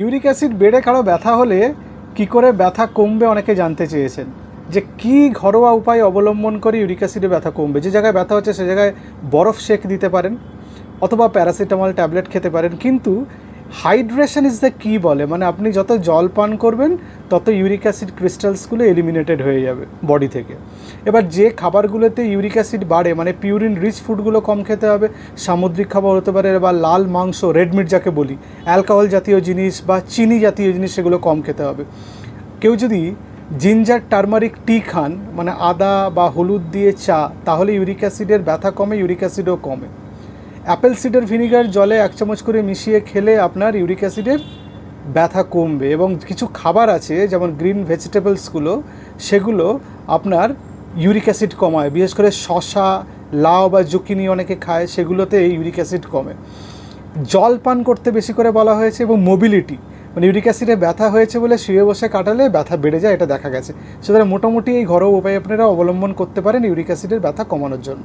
Uric acid বেড়ে কারও ব্যথা হলে কি করে ব্যথা কমবে অনেকে জানতে চেয়েছেন। যে কি ঘরোয়া উপায় অবলম্বন করে ইউরিক অ্যাসিডে ব্যথা কমবে? যে জায়গায় ব্যথা হচ্ছে সে জায়গায় বরফ শেক দিতে পারেন অথবা প্যারাসিটামল ট্যাবলেট খেতে পারেন। কিন্তু হাইড্রেশন ইজ দ্য কি বলে। মানে আপনি যত জল পান করবেন, তত ইউরিক অ্যাসিড ক্রিস্টালসগুলো এলিমিনেটেড হয়ে যাবে বডি থেকে। এবার যে খাবারগুলোতে ইউরিক অ্যাসিড বাড়ে মানে পিউরিন রিচ ফুডগুলো কম খেতে হবে, সামুদ্রিক খাবার হতে পারে, বা লাল মাংস রেড মিট যাকে বলি অ্যালকোহল জাতীয় জিনিস বা চিনি জাতীয় জিনিস সেগুলো কম খেতে হবে। কেউ যদি জিঞ্জার টার্মারিক টি খান মানে আদা বা হলুদ দিয়ে চা, তাহলে ইউরিক অ্যাসিডের ব্যথা কমে ইউরিক অ্যাসিডও কমে। অ্যাপেল সিডার ভিনিগার জলে এক চামচ করে মিশিয়ে খেলে আপনার ইউরিক অ্যাসিডের ব্যথা কমবে এবং কিছু খাবার আছে, যেমন গ্রিন ভেজিটেবলসগুলো, সেগুলো আপনার ইউরিক অ্যাসিড কমায়। বিশেষ করে শশা, লাউ বা জুকিনি অনেকে খায়, সেগুলোতে এই ইউরিক অ্যাসিড কমে। জল পান করতে বেশি করে বলা হয়েছে এবং মোবিলিটি মানে ইউরিক অ্যাসিডে ব্যথা হয়েছে বলে শুয়ে বসে কাটালে ব্যথা বেড়ে যায়, এটা দেখা গেছে। সুতরাং মোটামুটি এই ঘরোয়া উপায় আপনারা অবলম্বন করতে পারেন ইউরিক অ্যাসিডের ব্যথা কমানোর জন্য।